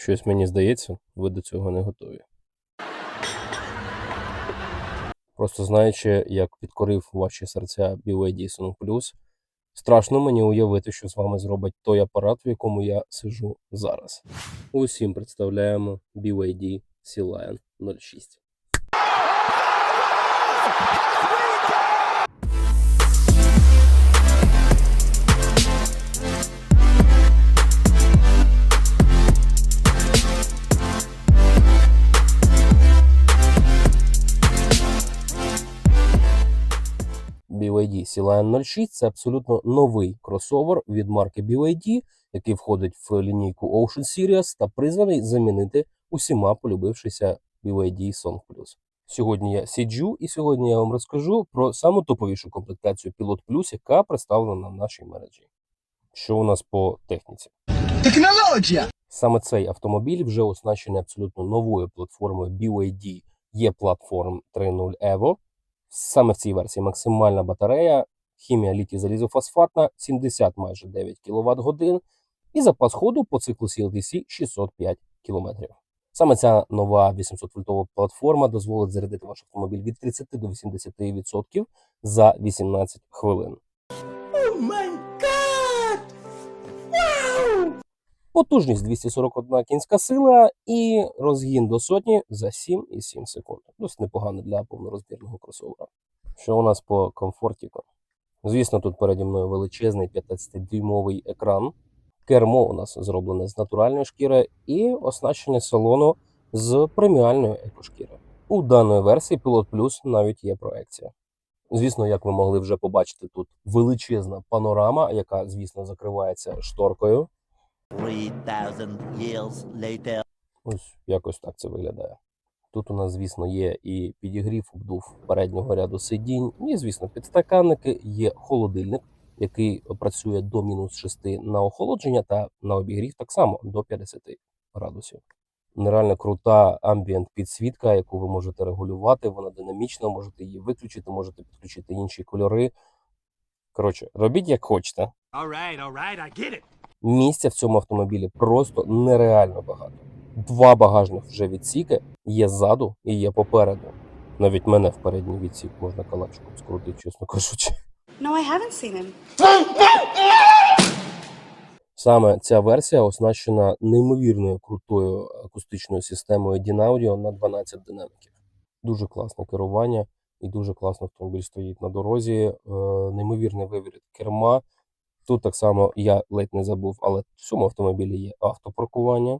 Щось мені здається, ви до цього не готові. Просто знаючи, як підкорив ваші серця BYD Song Plus, страшно мені уявити, що з вами зробить той апарат, в якому я сижу зараз. Усім представляємо BYD Sea Lion 06. BYD Lion 06 це абсолютно новий кросовер від марки BYD, який входить в лінійку Ocean Series та призваний замінити усіма полюбившися BYD Song Plus. Сьогодні я сиджу і сьогодні я вам розкажу про саму топовішу комплектацію Pilot Plus, яка представлена в нашій мережі. Що у нас по техніці? Технологія! Саме цей автомобіль вже оснащений абсолютно новою платформою BYD E-Platform 3.0 Evo. Саме в цій версії максимальна батарея, хімія літій залізофосфатна, 70 майже 9 кВт годин і запас ходу по циклу CLTC 605 км. Саме ця нова 800 вольтова платформа дозволить зарядити ваш автомобіль від 30 до 80% за 18 хвилин. Oh Потужність 241 кінська сила і розгін до сотні за 7,7 секунд. Досить непогано для повнорозмірного кросовера. Що у нас по комфортіку? Звісно, тут переді мною величезний 15-дюймовий екран. Кермо у нас зроблене з натуральної шкіри і оснащення салону з преміальної екошкіри. У даної версії Pilot Plus навіть є проекція. Звісно, як ви могли вже побачити, тут величезна панорама, яка, звісно, закривається шторкою. 3,000 years later. Ось якось так це виглядає. Тут у нас, звісно, є і підігрів, обдув переднього ряду сидінь, і, звісно, підстаканники, є холодильник, який працює до мінус 6 на охолодження та на обігрів так само до 50 градусів. Нереально крута амбієнт підсвітка, яку ви можете регулювати. Вона динамічна, можете її виключити, можете підключити інші кольори. Коротше, робіть як хочете. All right, all right, I get it. Місця в цьому автомобілі просто нереально багато. Два багажних вже відсіки є ззаду і є попереду. Навіть мене в передній відсік можна калачком скрутити, чесно кажучи. No, I haven't seen him. Саме ця версія оснащена неймовірною крутою акустичною системою Dynaudio на 12 динаміків. Дуже класне керування і дуже класно автомобіль стоїть на дорозі. Е, неймовірний виворіт керма. Тут так само я ледь не забув, але в цьому автомобілі є автопаркування.